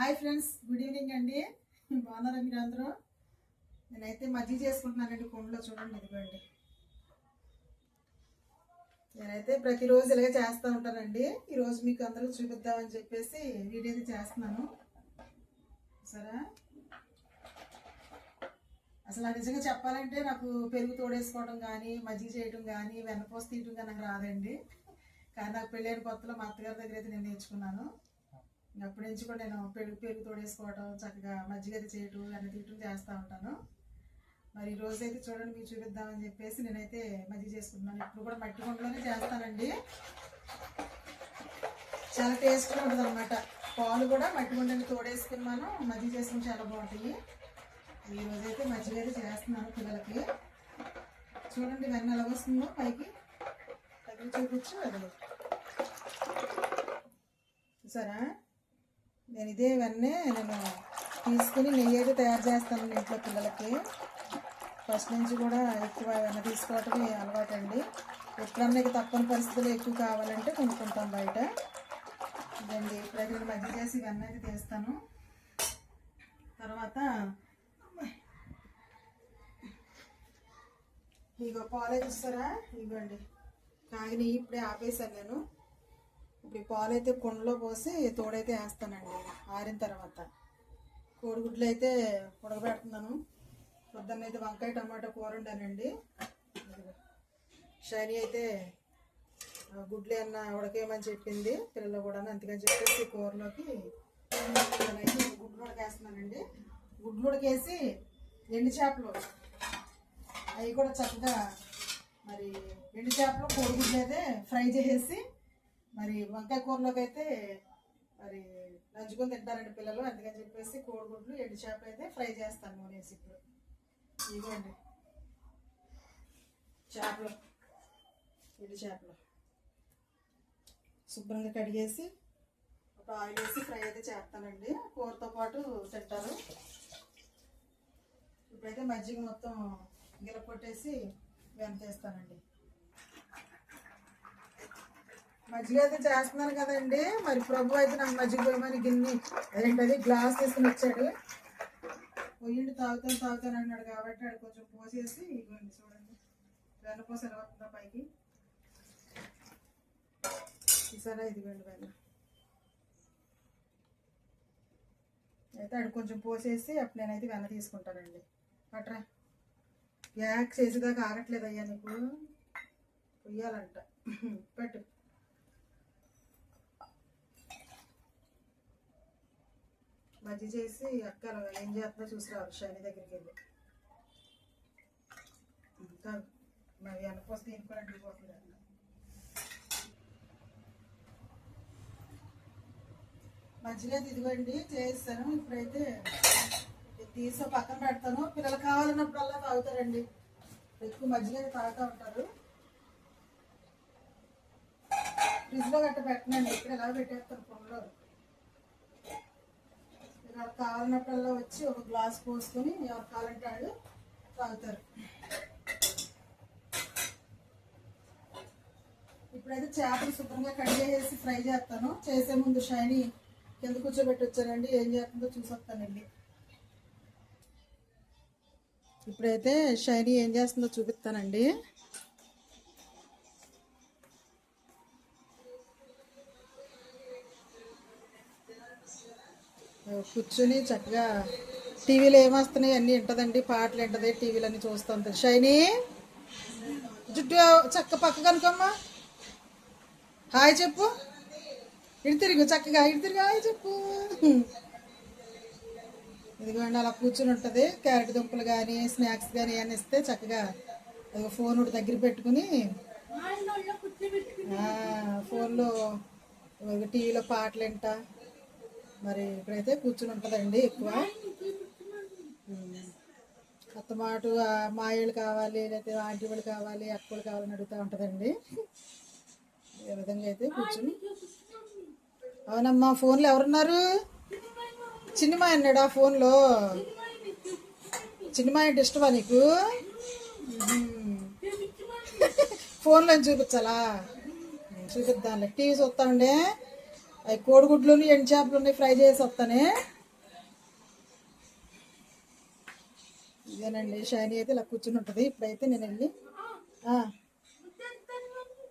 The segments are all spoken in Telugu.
హాయ్ ఫ్రెండ్స్ గుడ్ ఈవినింగ్ అండి. బాగున్నారా మీరు అందరూ? నేనైతే మజ్జి చేసుకుంటున్నానండి కుండలో చూడండి ఇదిగోండి. నేనైతే ప్రతిరోజు ఇలాగే చేస్తూ ఉంటానండి. ఈరోజు మీకు అందరూ చూపిద్దామని చెప్పేసి వీడియో చేస్తున్నాను. సరే? అసలు నా నిజంగా చెప్పాలంటే నాకు పెరుగు తోడేసుకోవడం కానీ మజ్జిగ చేయడం కానీ వెన్నపోసి తీయటం కానీ నాకు రాదండి. కానీ నాకు పెళ్ళైన కొత్తలో మా అత్తగారి దగ్గర అయితే నేను నేర్చుకున్నాను. అప్పటి నుంచి కూడా నేను పెరుగు పెరుగు తోడేసుకోవడం చక్కగా మజ్జిగది చేయటం అన్ని తీయటం చేస్తూ ఉంటాను. మరి ఈ రోజు అయితే చూడండి మీకు చూపిద్దామని చెప్పేసి నేనైతే మజ్జిగ చేసుకుంటున్నాను. ఇప్పుడు కూడా మట్టి కొండలోనే చేస్తానండి. చాలా టేస్ట్గా ఉంటుంది అనమాట పాలు కూడా మట్టి కొండని తోడేసుకుని మనం మజ్జిగ చేసుకుని చాలా బాగుంటాయి. ఈ రోజైతే మజ్జిగ అయితే చేస్తున్నాను పిల్లలకి. చూడండి వెన్న ఎలా వస్తుందో పైకి. దగ్గర చూపించు అది. సరే నేను ఇదే వెన్నే నేను తీసుకుని నెయ్యి అయితే తయారు చేస్తాను ఇంట్లో పిల్లలకి. ఫస్ట్ నుంచి కూడా ఎక్కువ వెన్న తీసుకోవటమే అలవాటు అండి ఎప్పుడన్నా తప్పని పరిస్థితులు ఎక్కువ కావాలంటే కొనుక్కుంటాం బయట. ఇదండి ఇప్పుడైతే నేను మజ్జిగ చేసి ఇవన్నీ అయితే తీస్తాను. తర్వాత ఇగో పాలే చూస్తారా? ఇవ్వండి కాగిన ఇప్పుడే ఆపేసాను నేను. ఇప్పుడు ఈ పాలు అయితే కుండలో పోసి తోడైతే వేస్తానండి ఆరిన తర్వాత. కోడిగుడ్లు అయితే ఉడకబెడుతున్నాను. పొద్దున్న అయితే వంకాయ టమాటా కూర ఉండానండి షైనీ అయితే గుడ్లు అన్న ఉడకేయమని చెప్పింది. పిల్లలు కూడా అందుకని చెప్పేసి కూరలోకి నేనైతే గుడ్లు ఉడకేస్తున్నానండి. గుడ్లు ఉడకేసి ఎండు చేపలు. అవి కూడా చక్కగా మరి ఎండు చేపలు కోడిగుడ్లు అయితే ఫ్రై చేసేసి మరి వంకాయ కూరలోకి అయితే మరి నంచుకొని తింటారండి పిల్లలు. అందుకని చెప్పేసి కోడిగుడ్లు ఎండు చేప అయితే ఫ్రై చేస్తాను నూనెసి ఇప్పుడు. ఇదిగోండి. చేపలు ఎండు చేపలు. శుభ్రంగా కడిగేసి ఒక ఆయిల్ వేసి ఫ్రై అయితే చేస్తానండి. కూరతో పాటు తింటారు. ఇప్పుడైతే మజ్జిగ మొత్తం గిల కొట్టేసి వెంతేస్తానండి మజ్జిగ అయితే చేస్తున్నాను కదండి. మరి ప్రభు అయితే నాకు మజ్జిగ పోయమని గిన్ని అదేంటది గ్లాస్ తీసుకుని వచ్చాడు. పోయిండి తాగుతాను తాగుతాను అన్నాడు కాబట్టి ఆడు కొంచెం పోసేసి ఇవ్వండి చూడండి. వెన్నపోసి ఎలా వస్తుందా పైకి. చూసారా ఇదిగోండి వెళ్ళ అయితే ఆడు కొంచెం పోసేసి అప్పుడు నేనైతే వెన్న తీసుకుంటానండి. అట్రా యాక్ చేసేదాకా ఆగట్లేదు అయ్యా నీకు. పొయ్యాలంట. పెట్టు. మజ్జి చేసి అక్క ఏం చేస్తుందో చూసి రావాలి దగ్గరికి వెళ్ళి. ఇంకా మరి వెనకొస్తే దీనికి కూడా అడ్డిపోతుంది అన్న మజ్జిగ ఇదిగోండి చేస్తాను. ఇప్పుడైతే ఇది తీసి పక్కన పెడతాను. పిల్లలు కావాలన్నప్పుడల్లా తాగుతారండి. ఎక్కువ మజ్జిగ తాగుతూ ఉంటారు. ఫ్రిడ్జ్లో గట్ట పెట్టనండి. ఇక్కడ ఎలా పెట్టేస్తారు పొంగలో ఇక్కడ కావాలన్నప్పుడల్లా వచ్చి ఒక గ్లాస్ పోసుకొని ఎవరు కావాలంటే వాళ్ళు తాగుతారు. ఇప్పుడైతే చేపలు శుభ్రంగా కట్ చేసి ఫ్రై చేస్తాను. చేసే ముందు షైని కింద కూర్చోబెట్టి వచ్చానండి ఏం చేస్తుందో చూసొస్తానండి. ఇప్పుడైతే షైని ఏం చేస్తుందో చూపిస్తానండి. కూర్చొని చక్కగా టీవీలో ఏమొస్తున్నాయి? అన్నీ వింటదండి. పాటలు వింటది. టీవీలో అన్నీ చూస్తూ ఉంటుంది. షైనీ? జుట్టు చక్క పక్క కనుకమ్మా హాయ్ చెప్పు. ఇటు తిరుగు చక్కగా. ఇటు తిరిగి. హాయ్ చెప్పు. ఇదిగోండి అలా కూర్చుని ఉంటుంది. క్యారెట్ దుంపలు కానీ స్నాక్స్ కానీ ఏమైనా ఇస్తే చక్కగా ఫోన్ ఒకటి దగ్గర పెట్టుకుని ఫోన్లో టీవీలో పాటలు వింట. మరి ఇప్పుడైతే కూర్చుని ఉంటుందండి ఎక్కువ అత్తమాటు మాయలు కావాలి లేకపోతే ఆంటీ వాళ్ళు కావాలి అక్కలు కావాలని అడుగుతూ ఉంటుందండి. ఈ విధంగా అయితే కూర్చుని. అవునమ్మా ఫోన్లో ఎవరున్నారు? చిన్నమా అన్నాడు ఆ ఫోన్లో? చిన్నమా అంటే ఇష్టమా నీకు? ఫోన్లో చూపించాలా? చూపిద్దాంలే. టీవీ చూస్తా ఉండే. అవి కోడిగుడ్లు ఎండు చేపలు ఉన్నాయి ఫ్రై చేసి వస్తానే. ఇదేనండి షైనీ అయితే ఇలా కూర్చుని ఉంటుంది. ఇప్పుడైతే నేను వెళ్ళి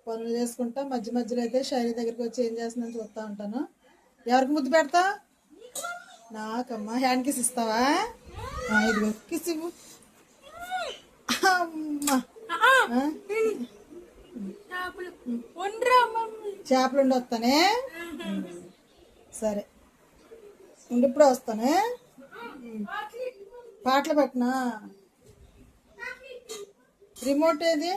పనులు చేసుకుంటా. మధ్య మధ్యలో అయితే షైనీ దగ్గరికి వచ్చి ఏం చేస్తుందని చూస్తూ ఉంటాను. ఎవరికి ముద్దు పెడతా? నాకమ్మా హ్యాండ్ కిస్ ఇస్తావా? ఇదిగో కిస్ ఇవ్వు. అమ్మా? చేపలు. ఉండి వస్తానే. సరే. ఉండి ఇప్పుడే వస్తానే పాటలు పెట్టనా? రిమోట్ ఏది?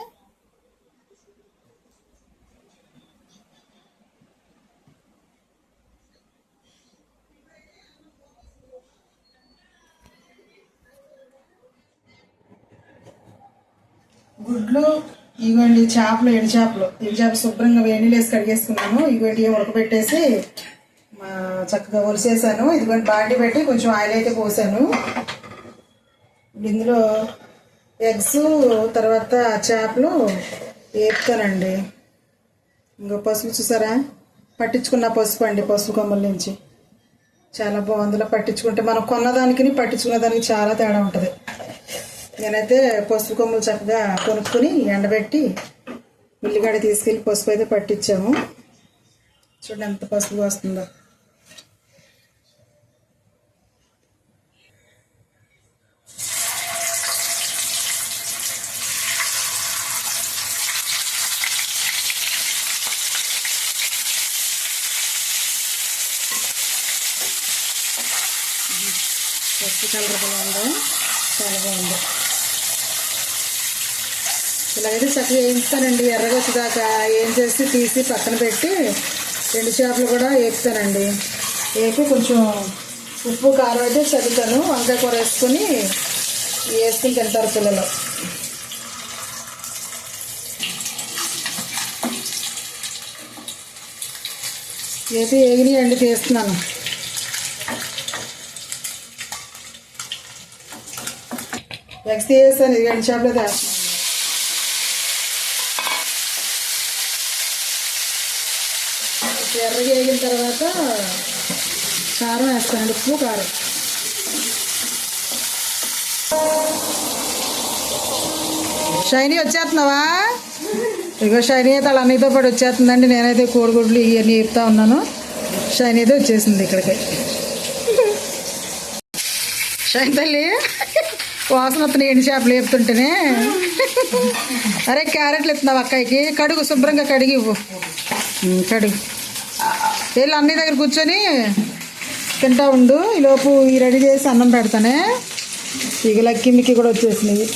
గుడ్లు ఇగోండి చేపలు ఎండు చేపలు. ఎండు చేపలు శుభ్రంగా వేణిలేసి కడిగేసుకున్నాను. ఇగోండి ఉడకబెట్టేసి చక్కగా ఒలిసేసాను. ఇదిగోండి బాండి పెట్టి కొంచెం ఆయిల్ అయితే పోసాను. ఇందులో ఎగ్స్ తర్వాత చేపలు వేపుతానండి ఇంకో పసుపు చూసారా? పట్టించుకున్న పసుపు అండి పసుపు కొమ్మల నుంచి. చాలా బాగుందిలో పట్టించుకుంటే. మనం కొన్నదానికి పట్టించుకున్న దానికి చాలా తేడా ఉంటుంది. నేనైతే పసుపు కొమ్ములు చక్కగా కొనుక్కొని ఎండబెట్టి ఉల్లిగడ్డ తీసుకెళ్ళి పసుపు అయితే పట్టించాము. చూడండి ఎంత పసుపు వస్తుందో. పసుపు కలర్ బాగుందో? చాలా బాగుంది. ఇలాగైతే చక్కగా వేయిస్తానండి ఎర్రగా వచ్చేదాకా ఏం చేసి తీసి పక్కన పెట్టి రెండు చేపలు కూడా వేపుతానండి. వేపి కొంచెం ఉప్పు కారం అయితే చదువుతాను వంకాయ కూర వేసుకొని వేసుకుని తింటారు పిల్లలు. వేపి ఏగినాయి అండి తీస్తున్నాను ఎగ్స్ తీసేస్తాను ఇది రెండు చేపలు ఎర్రగా వేగిన తర్వాత కారం వేస్తానండి ఉప్పు కారం. షైనీ వచ్చేస్తున్నావా? ఇగో షైనీ అయితే వాళ్ళ అన్నితో పాటు వచ్చేస్తుందండి నేనైతే కోడిగుడ్లు ఇవన్నీ వేపుతా ఉన్నాను. షైనీ అయితే వచ్చేసింది ఇక్కడికి. షైన్ తల్లి వాసన వస్తున్నాయి ఎండి చేపలు వేపుతుంటేనే అరే క్యారెట్లు ఇస్తున్నావు అక్కాయికి కడుగు శుభ్రంగా కడిగి ఇవ్వు. కడుగు. వెళ్ళి అన్నయ్య దగ్గర కూర్చొని తింటా ఉండు. ఈలోపు ఈ రెడీ చేసి అన్నం పెడతానే. ఇక లక్కీ మిక్కి కూడా వచ్చేసినాయి.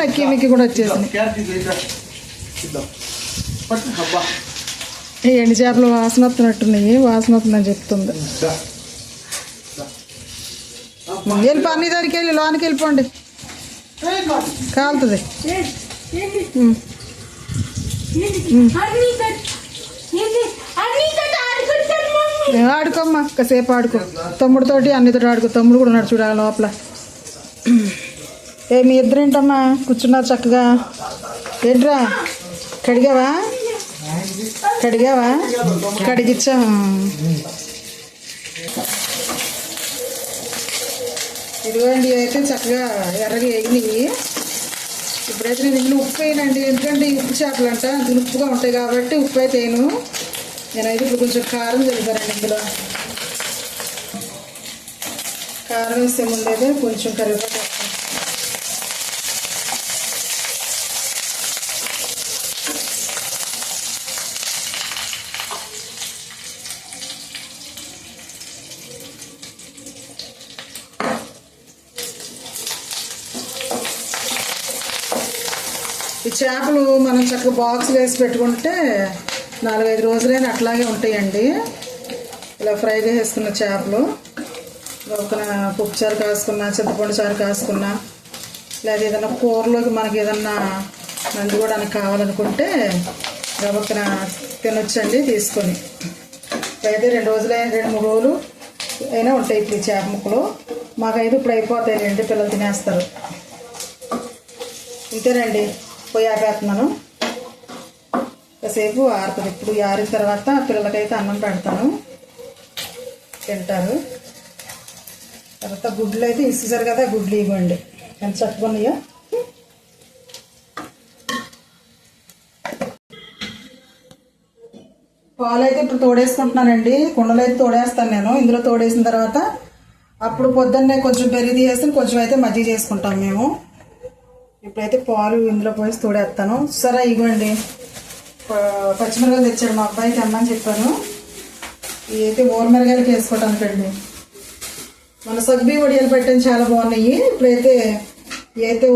లక్కీ మిక్కి కూడా వచ్చేసినాయి. ఈ ఎండు చేపలు వాసన వస్తున్నట్టున్నాయి. వాసన వస్తుందని చెప్తుంది. వెళ్ళి అన్ని దగ్గరికి వెళ్ళి లోనికి వెళ్ళిపోండి. కాలుతుంది. ఆడుకోమ్మా కాసేపు ఆడుకో. తమ్ముడితోటి అన్నితోటి ఆడుకో. తమ్ముడు కూడా ఉన్నాడు చూడాలి లోపల. ఏ మీ ఇద్దరు ఏంటమ్మా కూర్చున్నారు చక్కగా. ఏంట్రా? కడిగావా? కడిగావా? కడిగిచ్చా? ఇదిగోండి అయితే చక్కగా ఎర్రగా ఎగినాయి ఇప్పుడైతే నేను ఇందులో ఉప్పు వేయనండి. ఎందుకంటే ఉప్పు చేపలు అంట అందులో ఉప్పుగా ఉంటాయి కాబట్టి ఉప్పు అయితే వేయను. నేనైతే ఇప్పుడు కొంచెం కారం చల్లుతానండి ఇందులో కారం వేసే ముందైతే కొంచెం కరివేపాకు ఈ చేపలు మనం చక్కగా బాక్స్లో వేసి పెట్టుకుంటే నాలుగైదు రోజులైనా అట్లాగే ఉంటాయండి. ఇలా ఫ్రై చేసేసుకున్న చేపలు. ఒక పప్పు చారు కాసుకున్నా చింతపండు చారు కాసుకున్నా లేదా ఏదైనా కూరలోకి మనకి ఏదన్నా నంది కూడా కావాలనుకుంటే గబక్కన తినొచ్చండి తీసుకొని. అయితే రెండు రోజులైనా రెండు మూడు రోజులు అయినా ఉంటాయి ఇప్పుడు ఈ చేప ముక్కలు. మాకైతే ఇప్పుడు అయిపోతాయి రెండు పిల్లలు తినేస్తారు. ఇంతేనండి పోయి ఆపేస్తున్నాను. కాసేపు ఆరుతుంది ఇప్పుడు ఆరిన తర్వాత పిల్లలకైతే అన్నం పెడతాను. తింటారు. తర్వాత గుడ్లు అయితే ఇస్తారు కదా గుడ్లు ఇవ్వండి. ఎంత చక్కగా ఉన్నాయో. పాలు అయితే ఇప్పుడు తోడేసుకుంటున్నానండి. కుండలో అయితే తోడేస్తాను నేను. ఇందులో తోడేసిన తర్వాత అప్పుడు పొద్దున్నే కొంచెం పెరిగి తీసేసి కొంచెం అయితే మజ్జిగ చేసుకుంటాం మేము. ఇప్పుడైతే పాలు ఇందులో పోసి తోడేస్తాను. సరే ఇవ్వండి. పచ్చిమిరకాయలు తెచ్చాడు మా అబ్బాయికి అమ్మని చెప్పాను. ఇవైతే అయితే వేసుకోవటానికి అండి మన సగ్బీ వడియాలు పెట్టడం చాలా బాగున్నాయి. ఇప్పుడైతే ఇవి అయితే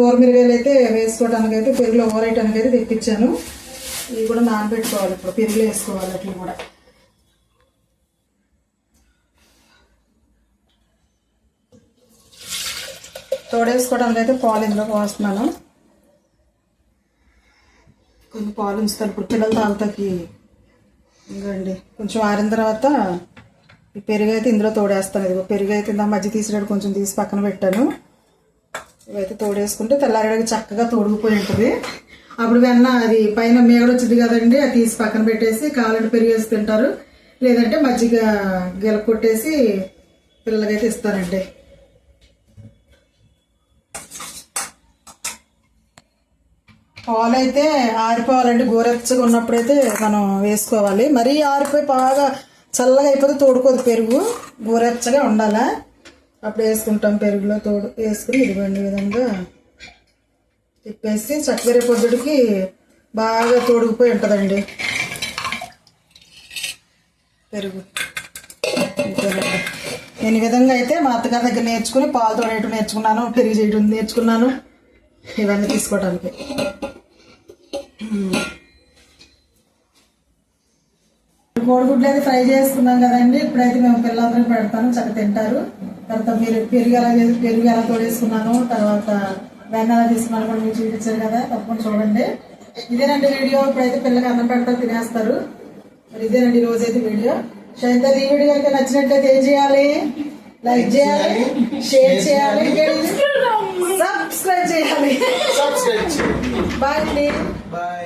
అయితే వేసుకోవడానికి అయితే పెరుగులో ఊరేయటానికి అయితే తెప్పించాను. ఇవి కూడా నానబెట్టుకోవాలి ఇప్పుడు పెరుగులో వేసుకోవాలి అట్లా కూడా. తోడేసుకోవడానికి అయితే పాలు ఇందులో పోస్తున్నాను. కొన్ని పాలు ఉంచుతాను ఇప్పుడు పిల్లలు తాగుతాకి ఇంకండి కొంచెం ఆరిన తర్వాత ఈ పెరుగు అయితే ఇందులో తోడేస్తాను. ఇది పెరుగు అయితే ఇందా మధ్య తీసినట్టు కొంచెం తీసి పక్కన పెట్టాను. ఇవైతే తోడేసుకుంటే తెల్లారడానికి చక్కగా తోడుకుపోయి ఉంటుంది. అప్పుడు వెన్న అది పైన మేగడ వచ్చింది కదండి అది తీసి పక్కన పెట్టేసి కాలంటే పెరుగు వేసి తింటారు. లేదంటే మజ్జిగ గెలకొట్టేసి పిల్లలకైతే ఇస్తానండి పాలు అయితే ఆరిపోవాలండి. గోరెచ్చగా ఉన్నప్పుడైతే మనం వేసుకోవాలి. మరీ ఆరిపోయి బాగా చల్లగా అయిపోతే తోడుకోదు పెరుగు. గోరెచ్చగా ఉండాలా? అప్పుడు వేసుకుంటాం పెరుగులో తోడు వేసుకుని ఇదిగోండి విధంగా తిప్పేసి చక్కెర పొద్దుడికి బాగా తోడుకుపోయి ఉంటుందండి. పెరుగు. నేను ఈ విధంగా అయితే మా అత్తగారి దగ్గర నేర్చుకుని పాలు తోడేయటం నేర్చుకున్నాను పెరుగు చేయడం నేర్చుకున్నాను. ఇవన్నీ తీసుకోవడానికి కోడిగుడ్లు అయితే ఫ్రై చేసుకున్నాం కదండి. ఇప్పుడైతే మేము పిల్లలందరికీ పెడతాను. చక్కగా తింటారు. తర్వాత మీరు పెరుగు ఎలా చేసి పెరుగు ఎలా తోడేసుకున్నాను తర్వాత వెన్న ఎలా తీసుకున్నాను కూడా మీరు చూపించారు కదా. తప్పకుండా చూడండి. ఇదేనండి వీడియో. ఇప్పుడైతే పిల్లలకి అన్నం పెడతారు తినేస్తారు. మరి ఇదేనండి ఈ రోజైతే వీడియో. అయితే ఈ వీడియో కనుక నచ్చినట్లయితే ఏం చేయాలి? లైక్ చేయాలి షేర్ చేయాలి సబ్స్క్రైబ్ చేయాలి. Bye Bye.